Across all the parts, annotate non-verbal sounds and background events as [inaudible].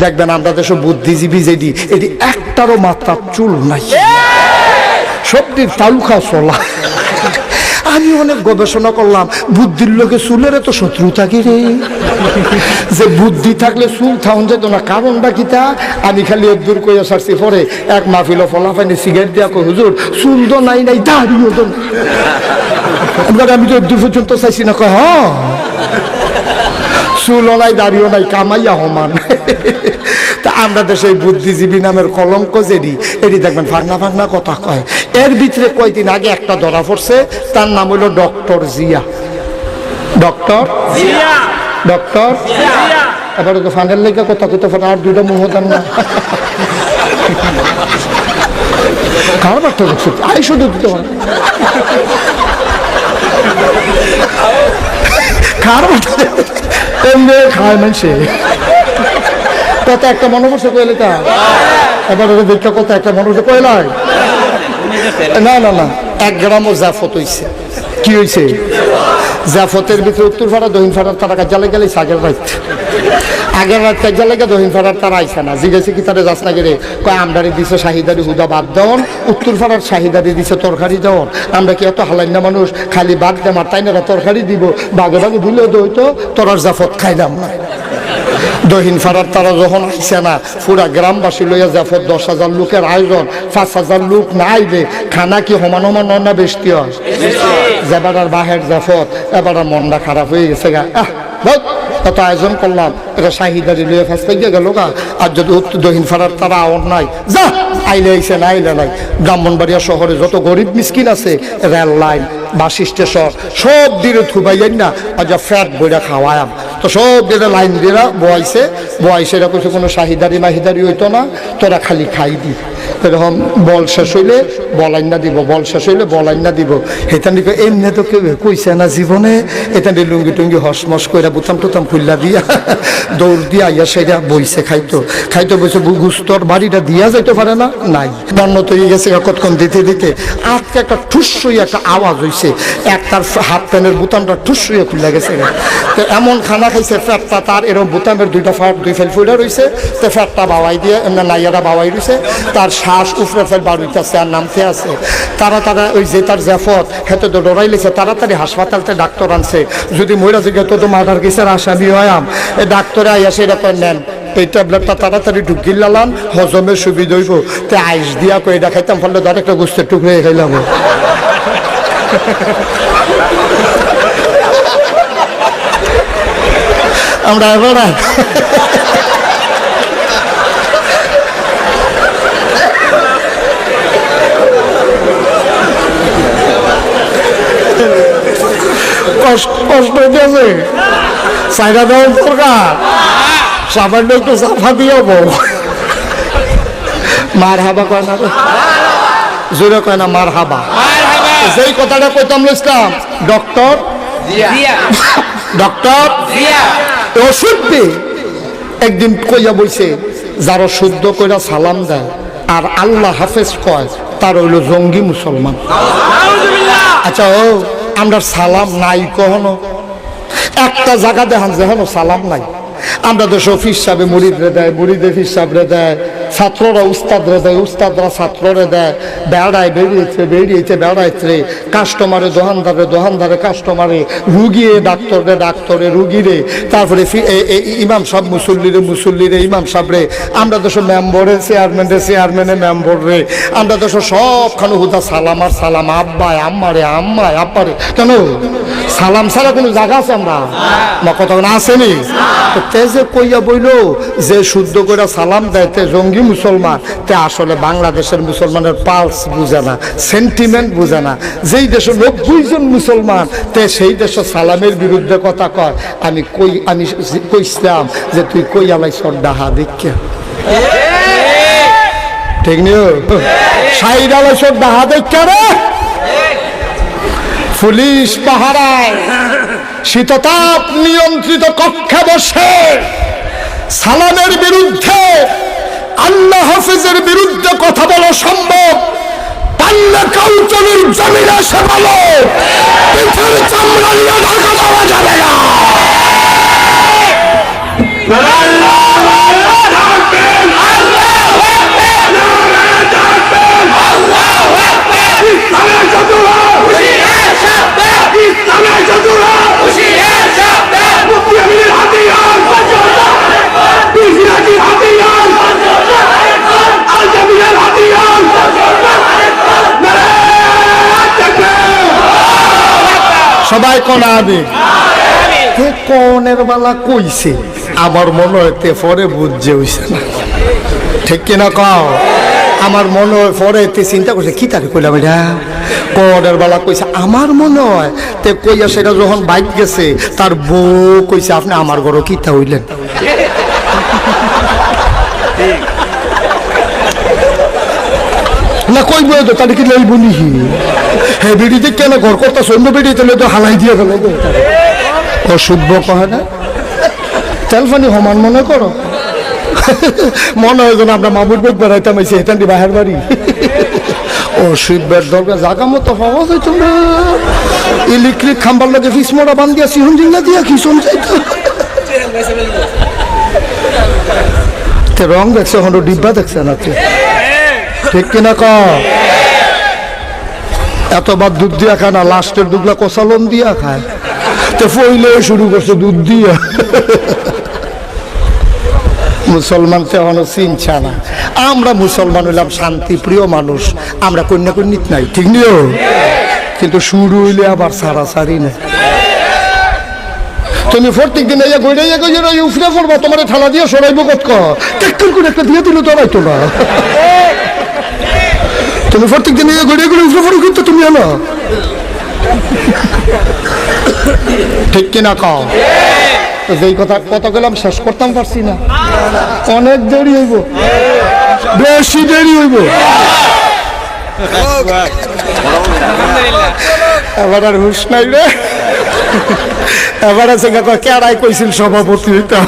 দেখবেন আমরা দেশে বুদ্ধিজীবী যেটি, এটি একটারও মাত্রার চুল নাই। সবটির তালুকা চলা। আমি অনেক গবেষণা করলাম, বুদ্ধির লোকে চুলের তো শত্রু থাকি রে? যে বুদ্ধি থাকলে চুল থাউন যেত না কারণ কারণটা কিতা আমি খালি দূর কইয়া সারছি, পরে এক মাহফিল ফলাফানি সিগারেট দিয়া কই, হুজুর, চুল তো নাই নাই দাঁড়িয়ে তো আমি তো দূর পর্যন্ত চাইছি না। কয় হ্যাঁ চুলও নাই দাঁড়িয়েও নাই কামাইয়া হমান তা আমরা দেশে এই বুদ্ধিজীবী নামের কলঙ্ক যেদি এটি দেখবেন ফাগনা ফাগনা কথা কয়। এর ভিতরে কয়দিন আগে একটা ধরা পড়ছে তার নাম হলো ডক্টর জিয়া। ডক্টর? ডক্টর? এবারে তো ফানের লেগে কথা কইতে পারে আর দুইটা মুহ দেন না। কারবার তো দেখছি আই শুধু দিতে পারে। এমনি খায় মানুষে কত একটা মনোবর্ষ কইলে তা। এবার দেখতে কত একটা মনোবর্ষ কইলাই না না না। এক গ্রামও জাফত হইছে। কি হইছে? জাফতের ভিতরে উত্তর ফাড়া দক্ষিণ ফাড়ার তারা কাজালে গেলে সাগের রাত আগের রাত কাজালে গে দক্ষিণ ফাড়ার তারা আইসে না। জিজ্ঞেসে কি তারা যাস না গেলে কয় আমদারি দিছে শাহিদারি হুদা বাদ দেওয়ান উত্তর ফাড়ার শাহিদারি দিছে তরকারি দেওয়ান আমরা কি এত হালাইনা মানুষ? খালি বাদ দেম আর তাই না তরকারি দিব? বাগে বাগে দিলেও দইতো তোরার জাফত খাইলাম না। দহিন ফাড়ার তারা যখন আইসে না পুরা গ্রামবাসী লইয়া জাফত দশ হাজার লোকের আয়োজন পাঁচ হাজার লোক না আইবে খানা কি সমান সমান না বেশি হয়? যেবার বাহের জাফত এবার মনটা খারাপ হয়ে গেছে গা। আহ! কত আয়োজন করলাম। এটা শাহিদারি লইয়া ফাঁস থেকে গেল গা। আর যদি উত্তর দহিন ফাড়ার তারা আওয়ার নাই, যা, আইলে আইসে না, আইলে নাই। ব্রাহ্মণবাড়িয়া শহরে যত গরিব মিসকিন আছে, রেল লাইন, বাস স্টেশন, সব দিয়ে থুবাইয়াই না আর যা ফ্যাট বইরা খাওয়ায়াম। তো সব দিয়ে লাইন দিয়ে বয়াইছে বয়াইছে এরা কিছু কোনো শাহিদারি মাহিদারি হইতো না, তোরা খালি খাই দি। এরকম বল শেষ হইলে বল আইনা দিব, বল শেষ হইলে বলাইন না দিব। হেতান দিকে এমনি তো কেউ কইছে না জীবনে এতান দিয়ে লুঙ্গি টুঙ্গি হসমস কইরা বুতাম টুতাম খুল্লা দিয়া [laughs] দৌড় দিয়া আইয়া সেটা বইছে খাইতো। খাইতো বইছে গুস্তর বাড়িটা দিয়া যাইতে পারে না? নাই। বন্য তৈরি গেছে কতক্ষণ দিতে দিতে আজকে একটা ঠুস একটা আওয়াজ হইছে। একটার হাত প্যানের বুতামটা ঠুস হইয়া খুলে গেছে তো এমন খানা খাইছে, ফ্যাটটা তার এরকম বুতামের দুইটা ফাট দুই ফেল ফুইটা রইছে। তো ফ্যাটটা বাবাই দিয়ে, এমনি নাইয়ারা বাবাই রইছে। তার শ্বাস উফরে ফেল বাড়িতেছে আর নামতে আছে। তারা তারা ওই যে তার জাফত হেতে তো ডরাই লেছে। তাড়াতাড়ি হাসপাতালতে ডাক্তার আনছে। যদি মহিলা জিজ্ঞেস তো মার্ডার কেসের আসামি হয় আম এই ডাক্তারে আইয়া সেটা করে নেন, এই ট্যাবলেটটা তাড়াতাড়ি ঢুকিয়ে লালাম হজমের সুবিধা হইব। তে আইস দিয়া কই এটা খাইতাম, ফলে ধর একটা গোস্তের টুকরে খাইলাম। আমরা এবার কষ্ট কষ্ট হইতেছে। সাইডা দেওয়ার দরকার। সামান্য একটু সাফা দিয়ে বউ। মার হাবা কয় না জোরে কয় না মার হাবা যেই কথাটা কইতাম ইসলাম ডক্টর ডক্টর ওষুধ একদিন কইয়া বলছে যারা শুদ্ধ কইরা সালাম দেয় আর আল্লাহ হাফেজ কয় তার হইল জঙ্গি মুসলমান। আচ্ছা ও আমরা সালাম নাই কখনো। একটা জায়গা দেখান যেখানে সালাম নাই। আমরা তো সফিস সাহেব মুড়িদরে দেয় মুড়িদে ফিস সাহেবরে দেয়। ছাত্ররা উস্তাদরে দেয়, উস্তাদরা ছাত্ররে দেয়। বেড়ায় বেরিয়েছে বেরিয়েছে বেড়াইছে কাস্টমারে দোকানদারে দোকানদারে কাস্টমারে। রুগিয়ে ডাক্তারে ডাক্তারে রুগীরে তারপরে ইমাম সাহেব মুসল্লিরে মুসল্লিরে ইমাম সাহেবরে আমরা দেশ মেম্বরে চেয়ারম্যানে চেয়ারম্যানে মেম্বর রে। আমরা দেশ সবখানে হুদা সালাম আর সালাম। আব্বায়, আম্মারে, আম্মায়, আব্বারে। কেন? সালাম ছাড়া কোনো জায়গা আছে আমরা? কোনো আসেনি। তো তে যে কইয়া বইল যে শুদ্ধ করে সালাম দেয় তে জঙ্গি মুসলমান তে আসলে বাংলাদেশের মুসলমানের পালস বুঝে না সেন্টিমেন্ট বুঝে না। যেই দেশে নব্বই জন মুসলমান তে সেই দেশে সালামের বিরুদ্ধে কথা কয়। আমি কই আমি কইছিলাম যে তুই কই আলাই সর হা দেখিয়া ঠিক। নিও? সাইড আলাই সর ডাহা দেখিয়া রে? পুলিশ পাহারায় শীততাপ নিয়ন্ত্রিত কক্ষে বসে সালামের বিরুদ্ধে, আল্লাহ হাফিজের বিরুদ্ধে কথা বলা সম্ভব। পাল্লা সবাই কোন তে কনের বেলা কইছে? আমার মনে হয় তে পরে বুঝছে হইছে না। ঠিক কিনা কও? আমার মনে হয় পরে তে চিন্তা করছে কি তারে কইলাম এটা কনের বেলা কইছে আমার মনে হয় তে কইয়া সেটা যখন বাইক গেছে তার বউ কইছে আপনি আমার ঘরে কিতা হইলেন? না কই বই তো, তাহলে কি লই বলি হ্যাঁ বিড়িতে কেন ঘর করতে সৈন্য বিড়িতে তো হালাই দিয়ে ফেলো অশুদ্ধ কহে না? তেলফানি সমান মনে করো। মনে হয় যেন আমরা মামুর বেগ বেড়াইতাম এসে হেতান্ডি বাহের বাড়ি। অসুবিধার দরকার জাগা মতো সহজ হইতো না ইলেকট্রিক খাম্বার লাগে ফিসমোড়া বান দিয়া সিহন জিল্লা দিয়া শুন যাইতো রং দেখছে হন্ড ডিব্বা দেখছে না ঠিক কিনা ক এতবার দুধ দিয়া খায় না, লাস্টের দুধলা কষালন দিয়া খায়। তো ফইলে শুরু করছে দুধ দিয়া। মুসলমান তো এখনও চিনছে না। আমরা মুসলমান হইলাম শান্তি প্রিয় মানুষ। আমরা কন্যা কন্যিত নাই, ঠিক নিও কিন্তু শুরু হইলে আবার সারা সারি না তুমি প্রত্যেক দিন এই গইড়ে গইড়ে এই উফরে পড়বা, তোমার ঠালা দিয়ে সরাইব কত টেক্কর করে একটা দিয়ে দিল তো না। তুমি প্রত্যেক দিন এই গইড়ে গইড়ে উফরে কিন্তু তুমি হলো ঠিক কিনা কও? যেই কথা কত গেলাম, শেষ করতাম পারছি না। অনেক দেরি হইব। বেশি দেরি হইব। এবার আর হুশ নাই রে। এবার আছে কেড়াই কইছিল সভাপতি হইতা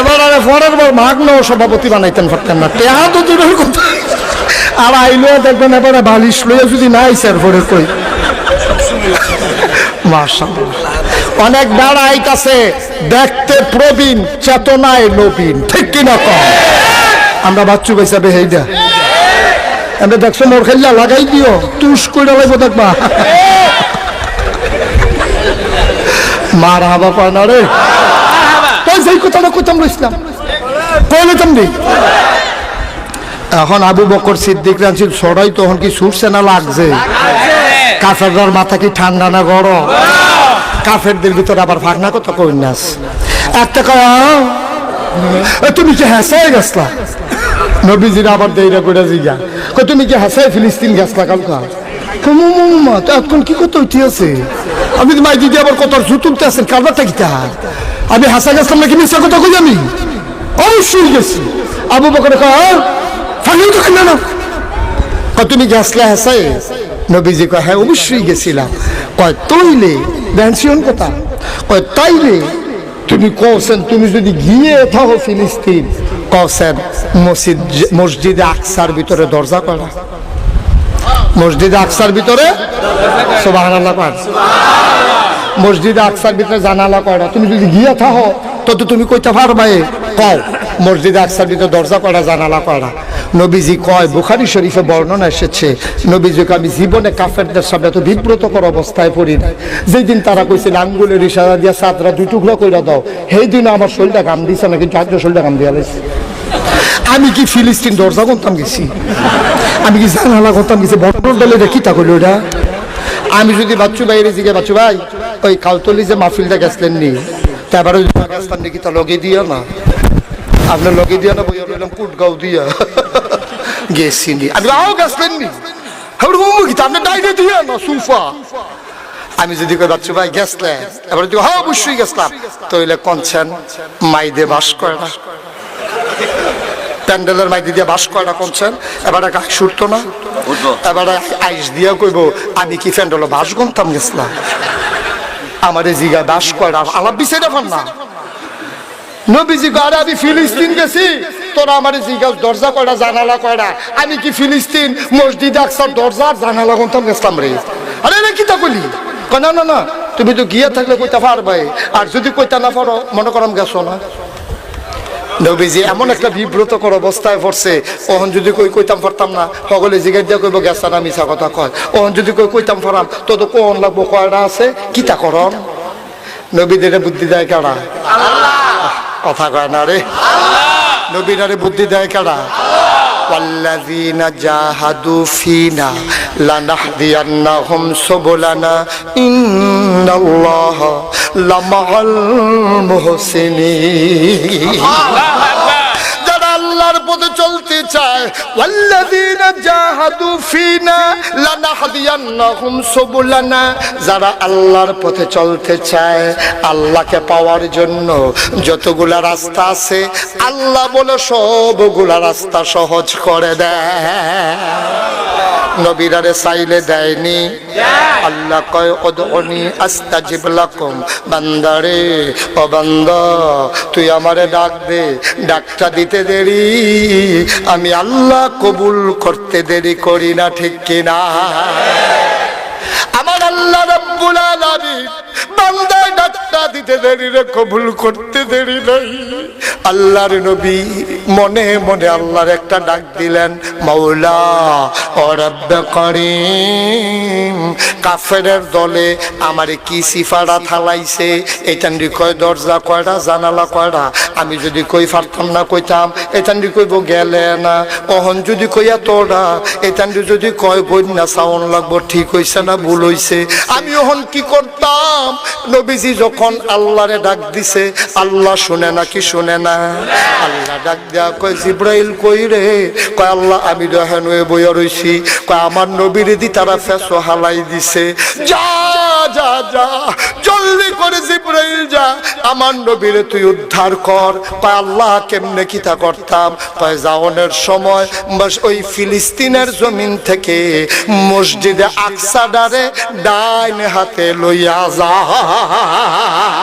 এবার আরে পরের বার মাঘ সভাপতি বানাইতেন পারতেন না। টেহা তো দূরের কথা। আর আইলেও দেখবেন এবারে বালিশ লইয়া যদি না আইসে আর পরে কই। অনেক বেড়া আইতাছে, দেখতে প্রবীণ, চেতনায় নবীন। ঠিক কিনা কম? আমরা বাচ্চু পয়সা বেহেইডা আমি দেখছ মোর খেললা লাগাই দিও তুস কইরা লাগবো দেখবা। মার হাবা পায় না রে। যেই কথাটা কইতাম রইছিলাম কইলে তুমি এখন আবু বকর সিদ্দিক রানছিল সরাই তখন কি সুরছে না লাগছে? কাফেরদার মাথা কি ঠান্ডা না গরম? কাফেরদের ভিতরে আবার ভাগনা কত কইনাস একটা কয় তুমি কি হেসাই গেছলা? নবীজির আবার দেইরা করে জিগা কই তুমি কি হেসাই ফিলিস্তিন গেছলা কালকা? মা তো এখন কি কত উঠি আছে আমি মাই দিদি আবার কত জুতুলতে আছেন কারবারটা কি তার আমি হাসা গেছিলাম নাকি মিশা কথা কই আমি? অবশ্যই গেছি। আবু বকর তো না। তুমি গেছলা হেসাই নবীজি কয় হ্যাঁ অবশ্যই গেছিলাম। কয় তৈলে ভ্যানসিয়ন কথা। কয়, তাইলে, তুমি কওছেন তুমি যদি গিয়ে থাকো ফিলিস্তিন কওছেন মসজিদ, মসজিদে আকসার ভিতরে দরজা করা মসজিদে আকসার ভিতরে? কয় মসজিদে আকসার ভিতরে জানালা কয়টা? তুমি যদি গিয়ে থাকো তো তুমি কইতে পারবাই। কও, মসজিদে আকসার ভিতরে দরজা কয়টা, জানালা কয়টা? নবীজি কয়, বুখারি শরীফে বর্ণনা এসেছে, নবীজিকে আমি জীবনে কাফেরদের সামনে এত বিব্রতকর অবস্থায় পড়ি নাই। যেই দিন তারা কইছিল, আঙ্গুলের ইশারা দিয়া সাতরা দুই টুকরো কইরা দাও, সেই দিন আমার শরীরটা গাম দিছে না কিন্তু আজকে শরীরটা গাম দিয়া লাইছে। আমি কি ফিলিস্তিন দরজা করতাম গেছি? আমি কি জানালা করতাম গেছি? বটন ডালে রেখি তা করল ওটা আমি যদি বাচ্চু ভাইয়ের জিগে বাচ্চু ভাই ওই কালতলি যে মাহফিলটা গেছিলেন নি তারপরে গেছিলাম নাকি তা লগে দিও না। আপনার লগে দিয়া না বইয়া রইলাম কুটগাঁও দিয়া। গেছি নি। আমি আও গেছিলেন নি? ডাইরে দিয়া না আমি যদি কই বাচ্চু ভাই গেছলে এবার যদি হ্যাঁ অবশ্যই গেছলাম। তইলে কনছেন মাইদে বাস করে না। প্যান্ডেলের মাইদি দিয়ে বাস কয়টা করছেন এবার এক সুরতো না। এবার আইস দিয়া কইব আমি কি প্যান্ডেল বাস গমতাম গেছিলাম? আমার জিগা বাস কয়টা আলাপ বিষয় দেখুন না। নবীজি আরে আমি ফিলিস্তিন গেছি তোরা আমার জিজ্ঞাস দরজা কয়টা জানালা কয়টা আমি কি ফিলিস্তিন? মসজিদ আকসার দরজা জানালা গমতাম গেছিলাম রে। আরে রে কি তা কয়, না না না তুমি তো গিয়ে থাকলে কইতে পারবাই। আর যদি কইতা না পারো মনে করম গেছো না। নবীজি এমন একটা বিব্রতকর অবস্থায় পড়ছে ওহন যদি কই কইতাম পারতাম না সকলে জিগাই দিয়া কইব গেছা না মিছা কথা কয়। ওহন যদি কই কইতাম পারাম তো তো কোন লাগবো কয়টা আছে? কিতা করন নবীদের বুদ্ধি দেয় কারা কথা কয় না রে। নবীনারে বুদ্ধি দেয় কেডা? ওয়াল্লাযীনা জাহাদু ফিনা লানাহদিয়ান্নাহুম সুবুলানা ইন্নাল্লাহা লামাআল মুহসিনিন যারা আল্লাহর পথে চলতে চায়। যারা আল্লাহর পথে চলতে চায়, আল্লাহকে পাওয়ার জন্য যতগুলা রাস্তা আছে, আল্লাহ বলে সবগুলা রাস্তা সহজ করে দেয়। নবীরারে চাইলে দেয়নি। আল্লাহ কয় অদনি আস্তাজিব লাকুম বান্দারে, ও বান্দ, তুই আমারে ডাক দে। ডাকটা দিতে দেরি। আমি আল্লাহ কবুল করতে দেরি করি না, ঠিক কিনা? আমার আল্লাহ রব্বুল আলামিন ডাক্তার দেরি রে, কবুল করতে দেরি নাই। আল্লাহর নবী মনে মনে আল্লাহর একটা ডাক দিলেন ও করিম, কাফেরের দলে আমারে কি সিফারা থালাইছে এটান্ডি কয় দরজা, কয়টা জানালা, কয়টা? আমি যদি কই পারতাম না কইতাম এটান্ডি কইব গেলে না। অহন যদি কইয়া তোরা এটান্ডি যদি কয় গই না সাউন লাগবো, ঠিক হইছে না, ভুল হইছে? আমি ওহন কি করতাম? নবীজি যখন আল্লাহরে ডাক দিছে, আল্লাহ শুনে না কি শুনে না? আল্লাহ ডাক দেয়া কয়, জিব্রাইল কই রে? কয়, আল্লাহ, আমি দেখেন ওই বইয়া রইছি। কয়, আমার নবীর দি তারা ফেসো হালাই দিছে। যা যা যা, জলদি করে জিব্রাইল যা, আমার নবীরে তুই উদ্ধার কর। কয়, আল্লাহ, কেমনে কিতা করতাম? কয় যাওনের সময় বাস ওই ফিলিস্তিনের জমিন থেকে মসজিদে আকসাডারে ডাইন হাতে লইয়া যা।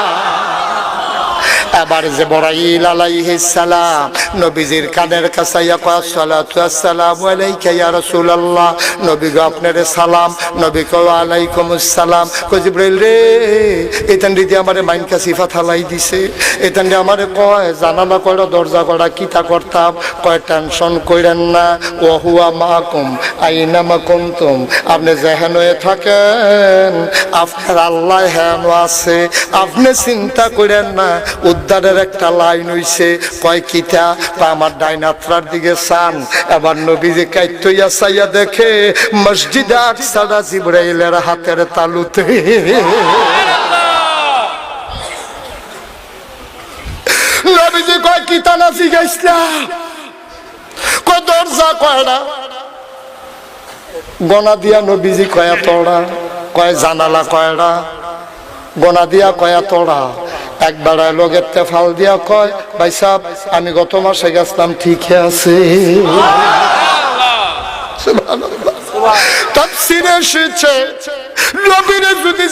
あ! এবার যে বড়াইল আলাইহিস সালাম নবীজির কানের কাছাইয়া কয়া সালাতু আসসালামু আলাইকা ইয়া রাসূলুল্লাহ। নবী গো আপনার সালাম। নবী কো আলাইকুম আসসালাম কো জিবরাইল রে, এতান দিদি আমারে মাইন সিফাত হালাই দিছে। এতান আমারে কয়, জানালা কয়টা দরজা কয়টা কিতা করতাম? কয়, টেনশন কইরেন না। ও হুয়া মাকুম আইনামা কুনতুম? আপনি যেহেন হয়ে থাকেন, আপনার আল্লাহ হেন আছে। আপনি চিন্তা করেন না উদ্ধারের একটা লাইন হইছে, কয় কিতা? তা আমার ডাইনাত্রার দিকে চান। এবার নবীজি কাইতইয়া চাইয়া দেখে, মসজিদে আকসাদা জিব্রাইলের হাতের তালুতে। নবীজি কয়, কিতা কয় দিয়া নবীজি কয়া, তোড়া। কয়, জানালা কয়টা গনা দিয়া কয়া, তোড়া। একবার লোকের তেফাল দিয়া কয়, ভাই সাহ আমি গত মাসে গেছিলাম, ঠিকই আছে। তাফসিরে এসেছে, নবীরে যদি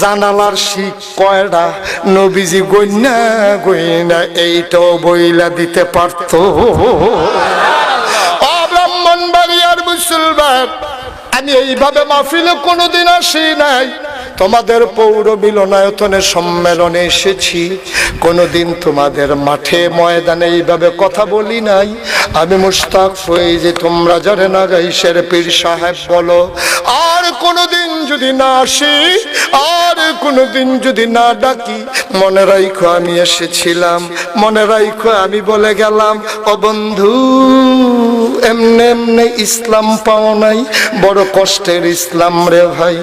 জানালার শিখ কয়টা নবীজি গইনা গইনা এইটাও বইলা দিতে পারতো। অব্রাহ্মণ বাড়িয়ার মুসলমান, আমি এইভাবে মাহফিলে কোনোদিন আসি নাই। তোমাদের পৌর মিলনায়তনে সম্মেলনে এসেছি। কোনোদিন তোমাদের মাঠে ময়দানে এইভাবে কথা বলি নাই। আমি মুস্তাক হয়ে যে তোমরা জানে না গাইশের পীর সাহেব বলো, আর কোনোদিন যদি না আসি, আর কোনোদিন যদি না ডাকি, মনে রাইখো আমি এসেছিলাম, মনে রাইখো আমি বলে গেলাম, ও বন্ধু এমনে এমনে ইসলাম পাও নাই, বড় কষ্টের ইসলাম রে ভাই।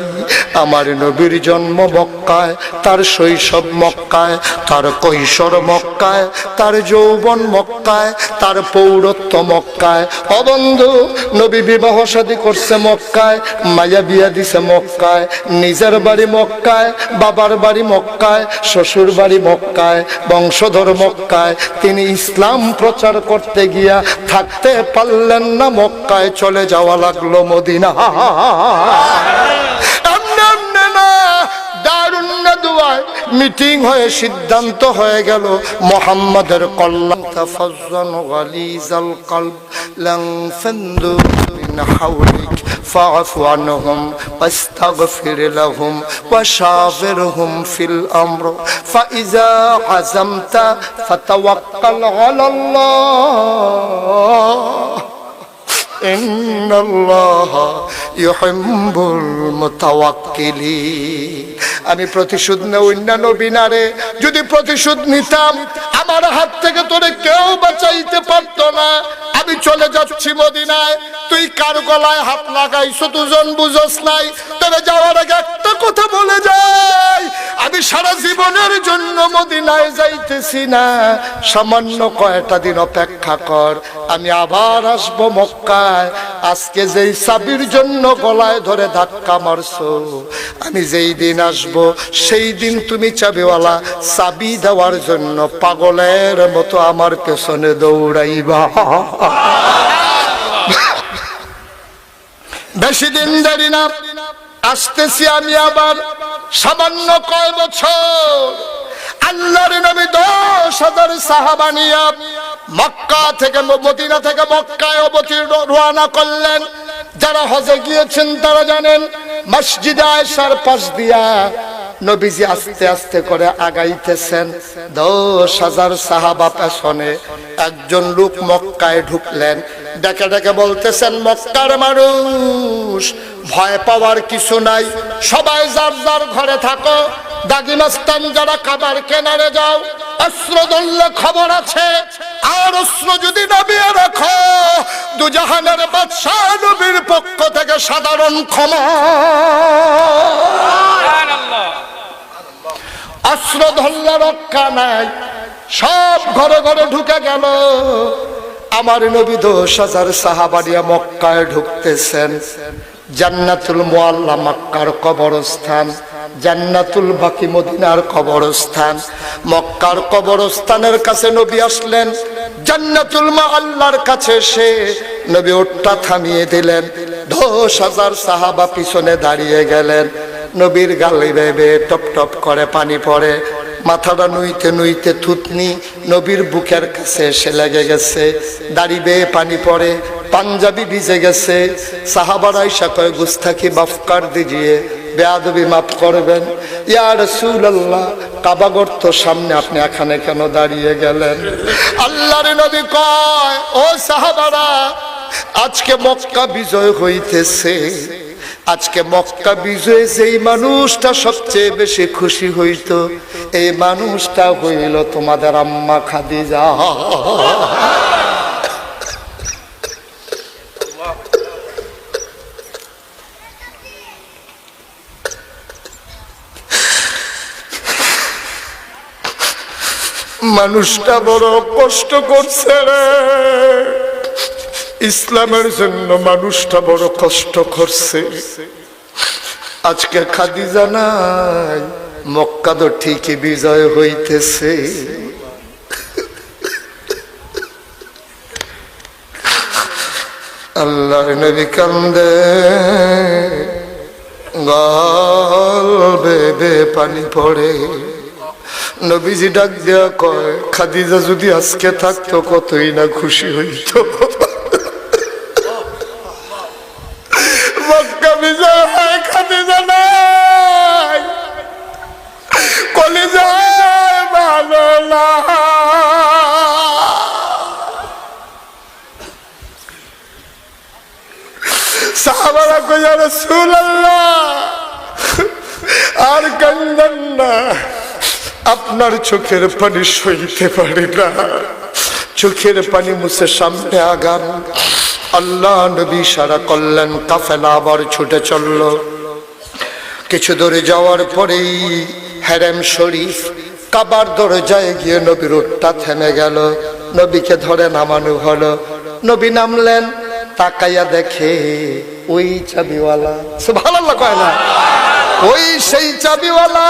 আমার নবীর জন্ম মক্কায়, তার শৈশব মক্কায়, তার কৈশোর মক্কায়, তার যৌবন মক্কায়, তার পৌরত্ব মক্কায়। অবন্ধু নবী বিবাহ সাদী করছে মক্কায়, মায়া বিয়া দিছে মক্কায়, নিজের বাড়ি মক্কায়, বাবার বাড়ি মক্কায়, শ্বশুর বাড়ি মক্কায়, বংশধর মক্কায়। তিনি ইসলাম প্রচার করতে গিয়া থাকতে পারলেন না মক্কায় চলে যাওয়া লাগল মদিনা। মিটিং হয়ে সিদ্ধান্ত হয়ে গেল মোহাম্মদের কল্যাণ। حولك فاعف عنهم واستغفر لهم وشاورهم في الأمر. فإذا عزمت فتوكل على الله. আমি প্রতিশোধ নেই অন্যান্য বিনারে যদি প্রতিশোধ নিতাম, আমার হাত থেকে তোরে কেউ বাঁচাইতে পারতো না। আমি চলে যাচ্ছি মদিনায়। তুই কার গলায় হাত লাগাইছো দুজন বুঝোস নাই। তবে যাওয়ার আগে একটা কথা বলে যাই। আমি সারা জীবনের জন্য মদিনায় যাইতেছি না। সামান্য কয়টা দিন অপেক্ষা কর। আমি আবার আসব মক্কায় আজকে যেই জন্য গলায় ধরে ধাক্কা মারছো, আমি যেই দিন আসব, সেই দিন তুমি চাবিওয়ালা চাবি দেওয়ার জন্য পাগলের মতো আমার পেছনে দৌড়াইবা। বেশি দিন দেরি না, আসতেছি আমি আবার সামান্য কয় বছর। আল্লাহর নবী দশ হাজার সাহাবানিয়া মক্কা থেকে মদিনা থেকে মক্কায় অবতীর্ণ রওনা করলেন। যারা হজে গিয়েছেন তারা জানেন, মসজিদে আয়েশার পাশ দিয়া নবীজি আস্তে আস্তে করে আগাইতেছেন। দশ হাজার সাহাবা পেছনে একজন লোক মক্কায় ঢুকলেন। ডেকে ডেকে বলতেছেন, মক্কার মানুষ ভয় পাওয়ার কিছু নাই। সবাই যার যার ঘরে থাকো। দাগিনাস্তান যারা কাবার কেনারে যাও অস্ত্র ধরলে খবর আছে। আর অস্ত্র যদি নামিয়ে রাখো। দুজাহানের বাদশাহ নবীর পক্ষ থেকে সাধারণ ক্ষমা। অস্ত্র ধরলে রক্ষা নাই। সব ঘরে ঘরে ঢুকে গেল। আমার নবী দোষ হাজার সাহাবাড়িয়া মক্কায় ঢুকতেছেন। জান্নাতুল মোয়াল্লা মক্কার কবরস্থান, জান্নাতুল বাকি মদিনার কবরস্থান। মক্কার কবরস্থানের কাছে নবী আসলেন, জান্নাতুল মা আল্লাহর কাছে সে নবী ওটটা থামিয়ে দিলেন, দশ হাজার সাহাবা পিছনে দাঁড়িয়ে গেলেন। নবীর গালে বেবে টপ টপ করে পানি পড়ে। মাথাটা নুইতে নুইতে থুতনি, নবীর বুকের কাছে এসে লেগে গেছে। দাড়ি বেয়ে পানি পড়ে, পাঞ্জাবি ভিজে গেছে। সাহাবার আইসা কয় গুস্তাকি মাফ দিয়ে বেয়াদবি মাফ করবেন। ইয়ার ইয়া রাসূলুল্লাহ কাবাগর্ত সামনে আপনি এখানে কেন দাঁড়িয়ে গেলেন? আল্লাহর নবী কয়, ও সাহাবারা, আজকে মক্কা বিজয় হইতেছে। আজকে মক্কা বিজয়ে যেই মানুষটা সবচেয়ে বেশি খুশি হইতো, এই মানুষটা হইল তোমাদের আম্মা খাদিজা। মানুষটা বড় কষ্ট করছে রে। ইসলামের জন্য মানুষটা বড় কষ্ট করছে। আজকে খাদিজা নাই, মক্কা তো ঠিকই বিজয় হইতেছে। আল্লাহর নবী কান্দে, গাল পানি পড়ে। নবীজি ডাক দেয়া কয়, খাদিজা যদি আজকে থাকতো কতই না খুশি হইতো। কান্দেন না আপনার চোখের পানি সইতে পারি না। চোখের পানি মুছে সামনে আগান। আল্লাহ নবী সারা করলেন কাফেলা আবার ছুটে চলল। কিছু দূরে যাওয়ার পরেই হ্যারেম শরীফ কাবার দরজায় গিয়ে নবীর উটটা থেমে গেল। নবীকে ধরে নামানো হলো। নবী নামলেন, তাকাইয়া দেখে ওই চাবিওয়ালা। সে ভালো কয় না? ওই সেই চাবিওয়ালা।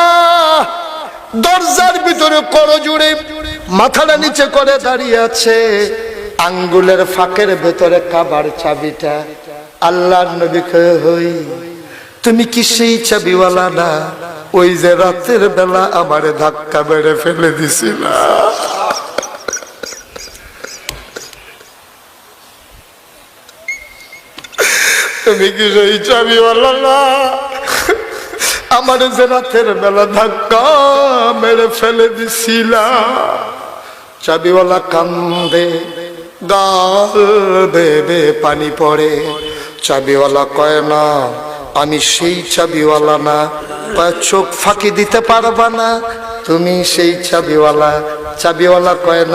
দরজার ভিতরে করো জুড়ে মাথাটা নিচে করে দাঁড়িয়ে আছে। আঙ্গুলের ফাঁকের ভেতরে কাবার চাবিটা। আল্লাহর নবী কয়ে, হই, তুমি কি সেই চাবিওয়ালা না ওই যে রাতের বেলা আমারে ধাক্কা মেরে ফেলে দিছিল। তুমি কি সেই চাবিওয়ালা না? আমার যে রাতের বেলা ধাক্কা মেরে ফেলে দিছিলা। চাবিওয়ালা কান্দে, গাল বেবে পানি পড়ে। চাবিওয়ালা কয়, না, আমি সেই চাবিওয়ালা না। চোখ ফাঁকি দিতে পারবা না? তুমি সেই চাবিওয়ালা। চাবিওয়ালা কয়, না